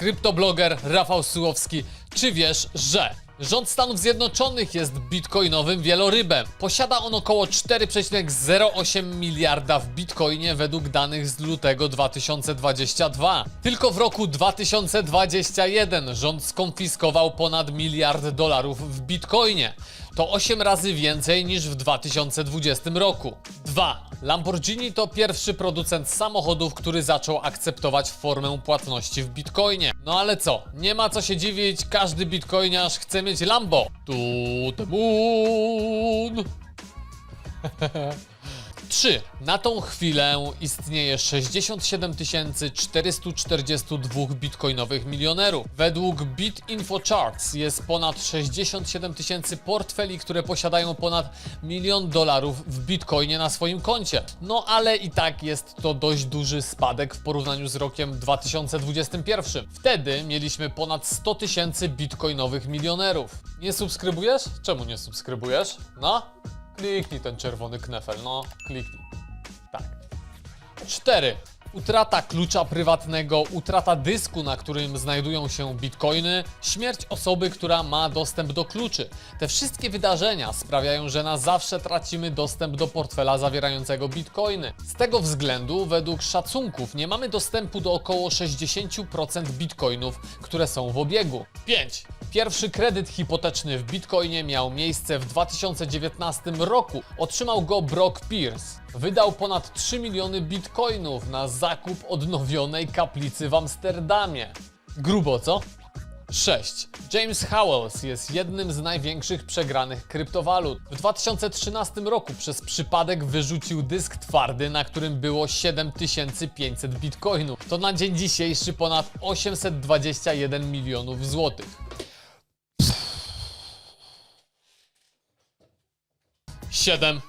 kryptobloger Rafał Sułowski. Czy wiesz, że rząd Stanów Zjednoczonych jest bitcoinowym wielorybem? Posiada on około 4,08 miliarda w bitcoinie według danych z lutego 2022. Tylko w roku 2021 rząd skonfiskował ponad miliard dolarów w bitcoinie. To 8 razy więcej niż w 2020 roku. 2. Lamborghini to pierwszy producent samochodów, który zaczął akceptować formę płatności w bitcoinie. No ale co? Nie ma co się dziwić, każdy bitcoiniarz chce mieć Lambo. To the moon. 3. Na tą chwilę istnieje 67 442 bitcoinowych milionerów. Według BitInfoCharts jest ponad 67 tysięcy portfeli, które posiadają ponad milion dolarów w bitcoinie na swoim koncie. No ale i tak jest to dość duży spadek w porównaniu z rokiem 2021. Wtedy mieliśmy ponad 100 tysięcy bitcoinowych milionerów. Nie subskrybujesz? Czemu nie subskrybujesz? No? Kliknij ten czerwony knefel, no, kliknij. Tak. 4. Utrata klucza prywatnego, utrata dysku, na którym znajdują się bitcoiny, śmierć osoby, która ma dostęp do kluczy. Te wszystkie wydarzenia sprawiają, że na zawsze tracimy dostęp do portfela zawierającego bitcoiny. Z tego względu, według szacunków, nie mamy dostępu do około 60% bitcoinów, które są w obiegu. 5. Pierwszy kredyt hipoteczny w bitcoinie miał miejsce w 2019 roku. Otrzymał go Brock Pierce. Wydał ponad 3 miliony bitcoinów na zakup odnowionej kaplicy w Amsterdamie. Grubo, co? 6. James Howells jest jednym z największych przegranych kryptowalut. W 2013 roku przez przypadek wyrzucił dysk twardy, na którym było 7500 bitcoinów. To na dzień dzisiejszy ponad 821 milionów złotych. 7.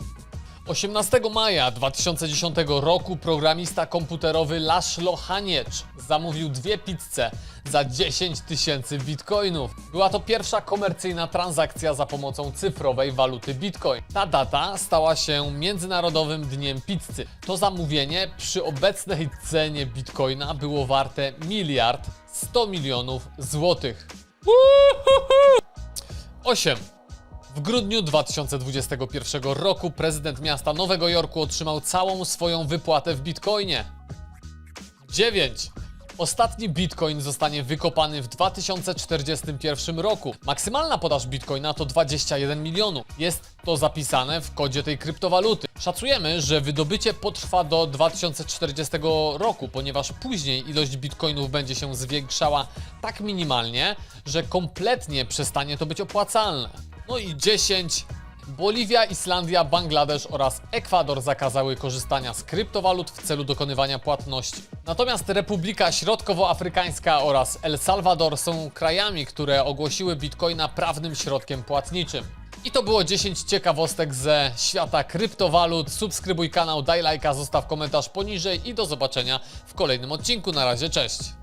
18 maja 2010 roku programista komputerowy Laszlo Haniecz zamówił dwie pizze za 10 tysięcy bitcoinów. Była to pierwsza komercyjna transakcja za pomocą cyfrowej waluty bitcoin. Ta data stała się Międzynarodowym Dniem Pizzy. To zamówienie przy obecnej cenie bitcoina było warte miliard 100 milionów złotych. 8. W grudniu 2021 roku prezydent miasta Nowego Jorku otrzymał całą swoją wypłatę w bitcoinie. 9. Ostatni bitcoin zostanie wykopany w 2041 roku. Maksymalna podaż bitcoina to 21 milionów. Jest to zapisane w kodzie tej kryptowaluty. Szacujemy, że wydobycie potrwa do 2040 roku, ponieważ później ilość bitcoinów będzie się zwiększała tak minimalnie, że kompletnie przestanie to być opłacalne. No i 10. Boliwia, Islandia, Bangladesz oraz Ekwador zakazały korzystania z kryptowalut w celu dokonywania płatności. Natomiast Republika Środkowoafrykańska oraz El Salvador są krajami, które ogłosiły bitcoina prawnym środkiem płatniczym. I to było 10 ciekawostek ze świata kryptowalut. Subskrybuj kanał, daj lajka, zostaw komentarz poniżej i do zobaczenia w kolejnym odcinku. Na razie, cześć!